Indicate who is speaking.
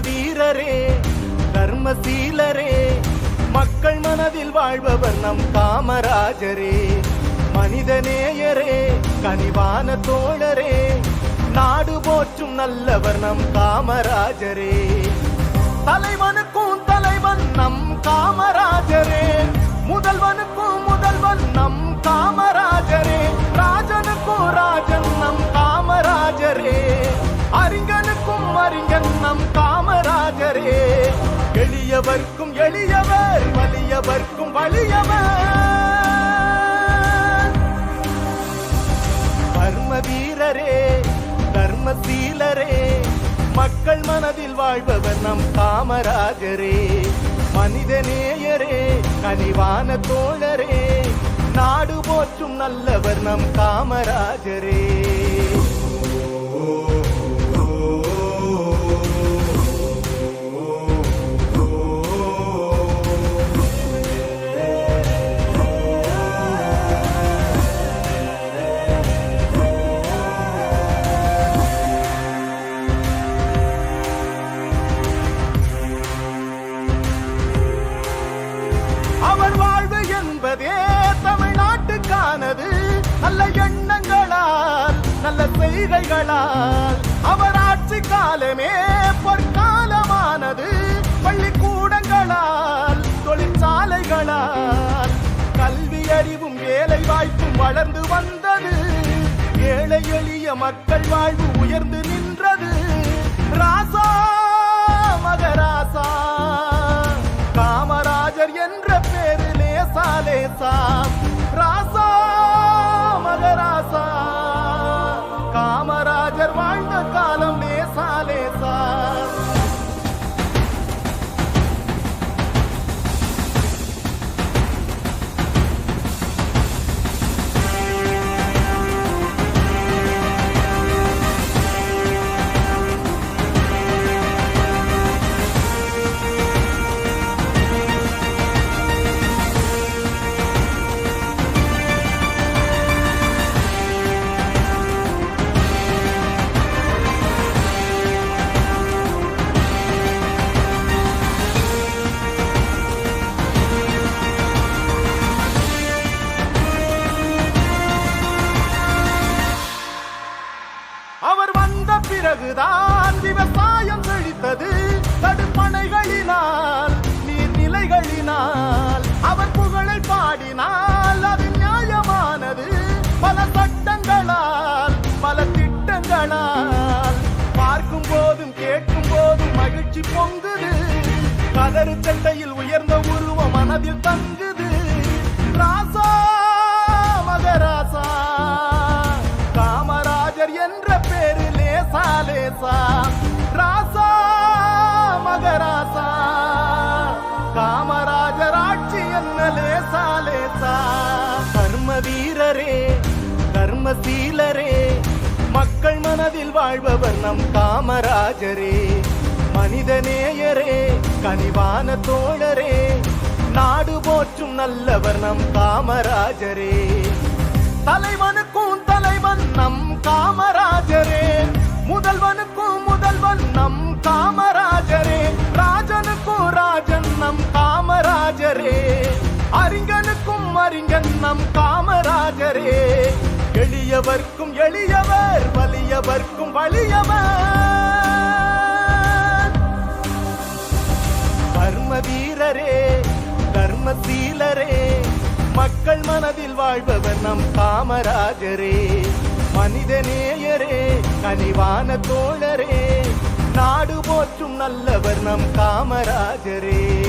Speaker 1: வீரரே தர்மசீலரே மக்கள் மனதில் வாழ்பவர் நம் காமராஜரே. மனிதநேயரே கனிவான தோழரே நாடு போற்றும் நல்லவர் நம் காமராஜரே. தலைவனுக்கும் தலைவன் நம் காமராஜரே. முதல்வனுக்கும் முதல்வன் நம் காமராஜரே எளியவர்க்கும் எளியவர் வலியவர்க்கும் வலியவர். கர்ம வீரரே தர்மசீலரே மக்கள் மனதில் வாழ்பவர் நம் காமராஜரே. மனிதநேயரே கனிவான தோழரே நாடு போற்றும் நல்லவர் நம் காமராஜரே. நல்ல அவர் ஆட்சி காலமே பொற்காலமானது. பள்ளிக்கூடங்களால் தொழிற்சாலைகளால் கல்வி அறிவும் வேலை வாய்ப்பும் வளர்ந்து வந்தது. ஏழை எளிய மக்கள் வாழ்வு உயர்ந்து நின்றது. ராசா மகராசா காமராஜர் என்ற பேரு லேசா லேசா காமராஜர் வாழ்ந்த காலம் லேசா லேசா. பிறகுதான் விவசாயம் செழித்தது. தடுப்பணைகளினால் நீர்நிலைகளினால். அவர் புகழை பாடினால் அது நியாயமானது. பல சட்டங்களால் பல திட்டங்களால். பார்க்கும் போதும் கேட்கும் போதும் மகிழ்ச்சி பொங்குது. கதறு சட்டையில் உயர்ந்த ராசா ராசா மகராசா. காமராஜர் ஆட்சி என்ன லேசா லேசா. கர்ம வீரரே தர்மசீலரே மக்கள் மனதில் வாழ்பவர் நம் காமராஜரே. மனிதநேயரே கனிவான தோழரே. நாடு போற்றும் நல்லவர் நம் காமராஜரே. நம் காமராஜரே. எளியவர்க்கும் எளியவர் வலியவர்க்கும் வலியவர். கர்ம வீரரே தர்மசீலரே மக்கள் மனதில் வாழ்பவர் நம் காமராஜரே. மனித நேயரே கனிவான தோழரே. நாடு போற்றும் நல்லவர் நம் காமராஜரே.